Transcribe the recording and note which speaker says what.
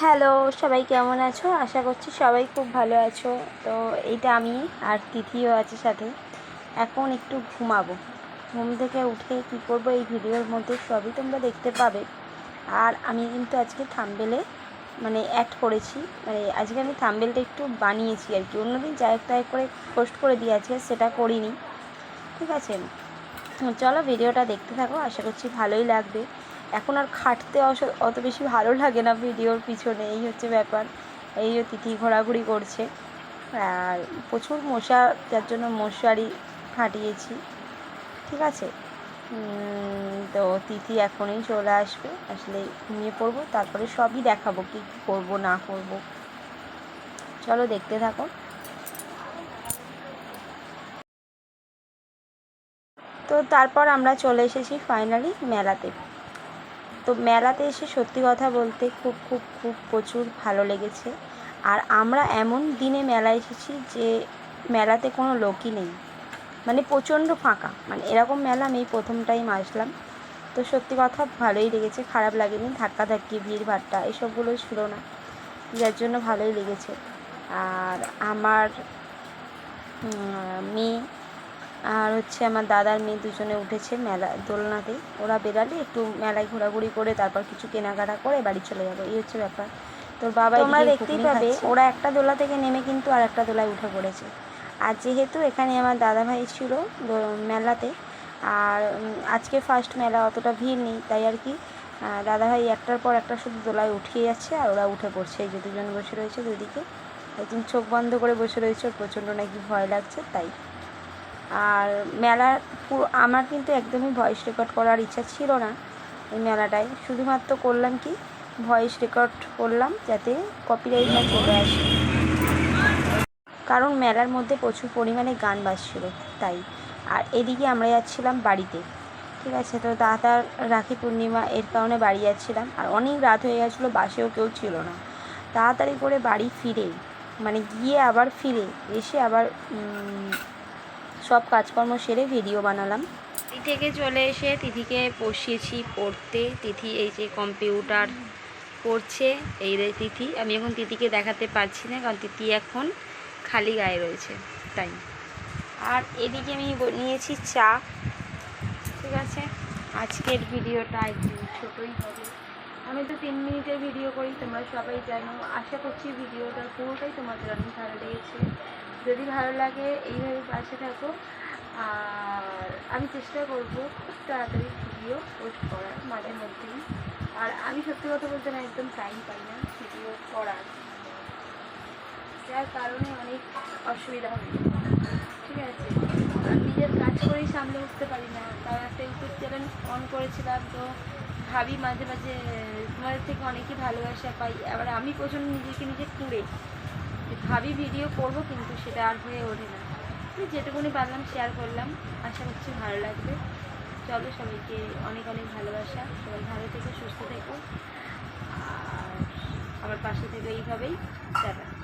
Speaker 1: Hello, সবাই কেমন আছো? আশা করছি সবাই খুব ভালো আছো। তো এইটা আমি আর তিথিও আছে সাথে। এখন একটু ঘুমাবো। ঘুম থেকে উঠে কী করব এই ভিডিওর মধ্যে সবই তোমরা দেখতে পাবে। আর আমি কিন্তু আজকে থাম্বেলে মানে অ্যাড করেছি। মানে আজকে আমি থাম্বেলটা একটু বানিয়েছি আর কি। অন্যদিন যা একটা করে পোস্ট করে দিয়ে আজকে সেটা করিনি। ঠিক আছে? চলো ভিডিওটা দেখতে থাকো। আশা করছি ভালোই লাগবে। এখন আর খাটতে অত বেশি ভালো লাগে না ভিডিওর পিছনে, এই হচ্ছে ব্যাপার। এই যে তিথি ঘোরাঘুরি করছে। আর প্রচুর মশা, যার জন্য মশারি খাটিয়েছি ঠিক আছে? তো তিথি এখনই চলে আসবে। আসলে ঘুমিয়ে পড়ব, তারপরে সবই দেখাবো কী কী করব, না করব। চলো দেখতে থাকো। তো তারপর আমরা চলে এসেছি ফাইনালি মেলাতে। তো মেলাতে এসে সত্যি কথা বলতে খুব খুব খুব প্রচুর ভালো লেগেছে। আর আমরা এমন দিনে মেলা এসেছি যে মেলাতে কোনো লোকই নেই। মানে প্রচণ্ড ফাঁকা। মানে এরকম মেলা আমি প্রথম টাইম আসলাম। তো সত্যি কথা ভালোই লেগেছে, খারাপ লাগেনি। ধাক্কাধাক্কি ভিড় ভাট্টা এসবগুলো ছিল না। যার জন্য ভালোই লেগেছে। আর আমার মেয়ে আর হচ্ছে আমার দাদার মেয়ে দুজনে উঠেছে মেলা দোলনাতে ওরা বেরালে একটু মেলায় ঘোরাঘুরি করে তারপর কিছু কেনাকাটা করে বাড়ি চলে যাব এই হচ্ছে ব্যাপার। তোর বাবা তোমরা দেখতেই পাবে ওরা একটা দোলা থেকে নেমে কিন্তু আর একটা দোলায় উঠে পড়েছে। আর যেহেতু এখানে আমার দাদা ভাই ছিল মেলাতে আর আজকে ফার্স্ট মেলা অতটা ভিড় নেই তাই আর কি দাদা ভাই একটার পর একটা শুধু দোলায় উঠিয়ে যাচ্ছে আর ওরা উঠে পড়ছে। এই যে দুজন বসে রয়েছে দুদিকে। একজন চোখ বন্ধ করে বসে রয়েছে প্রচণ্ড নাকি ভয় লাগছে তাই। আর মেলার পুরো, আমার কিন্তু একদমই ভয়েস রেকর্ড করার ইচ্ছা ছিল না এই মেলাটায়। শুধুমাত্র করলাম কি ভয়েস রেকর্ড করলাম যাতে কপিরাইট না চলে আসে। কারণ মেলার মধ্যে প্রচুর পরিমাণে গান বাজছিল, তাই। আর এদিকে আমরা যাচ্ছিলাম বাড়িতে, ঠিক আছে? তো দাদার রাখি পূর্ণিমা এর কারণে বাড়ি যাচ্ছিলাম। আর অনেক রাত হয়ে গেছিল, বাসেও কেউ ছিল না। তাড়াতাড়ি করে বাড়ি ফিরে মানে গিয়ে আবার ফিরে, এসে আবার সব কাজকর্ম সেরে ভিডিও বানালাম। থেকে চলে এসে তিথিকে বসিয়েছি পড়তে। তিথি এই যে কম্পিউটার পড়ছে, এই রে তিথি। আমি এখন তিথিকে দেখাতে পারছি না, কারণ তিথি এখন খালি গায়ে রয়েছে, তাই। আর এদিকে আমি নিয়েছি চা, ঠিক আছে? আজকের ভিডিওটা একটু ছোটোই হবে। আমি তো তিন মিনিটের ভিডিও করি, তোমরা সবাই জানো। আশা করছি ভিডিওটা পুরোটাই তোমাদের অনেক ভালো লেগেছে যদি ভালো লাগে, এইভাবে পাশে থাকো। আর আমি চেষ্টা করব খুব তাড়াতাড়ি ভিডিও পোস্ট করার মাঝে মধ্যেই। আর আমি সত্যি কথা বলতে না, একদম টাইম পাই না ভিডিও করার। যার কারণে অনেক অসুবিধা হয় ঠিক আছে? নিজের কাজ করেই সামলে উঠতে পারি না। তাও একটা ইউটিউব চ্যানেল অন করেছিলাম, তো ভাবি মাঝে মাঝে, তোমাদের থেকে অনেকই ভালোবাসা পাই। আবার আমি প্রচণ্ড নিজেকে নিজে কুড়ে। ভাবি ভিডিও করব, কিন্তু সেটা আর হয়ে ওঠে না। যেটুকুনি পারলাম শেয়ার করলাম। আশা করছি ভালো লাগবে। চলো সবাইকে অনেক অনেক ভালোবাসা। সবাই ভালো থেকে, সুস্থ থেকো। আর আমার পাশে থেকে এইভাবেই। টাটা।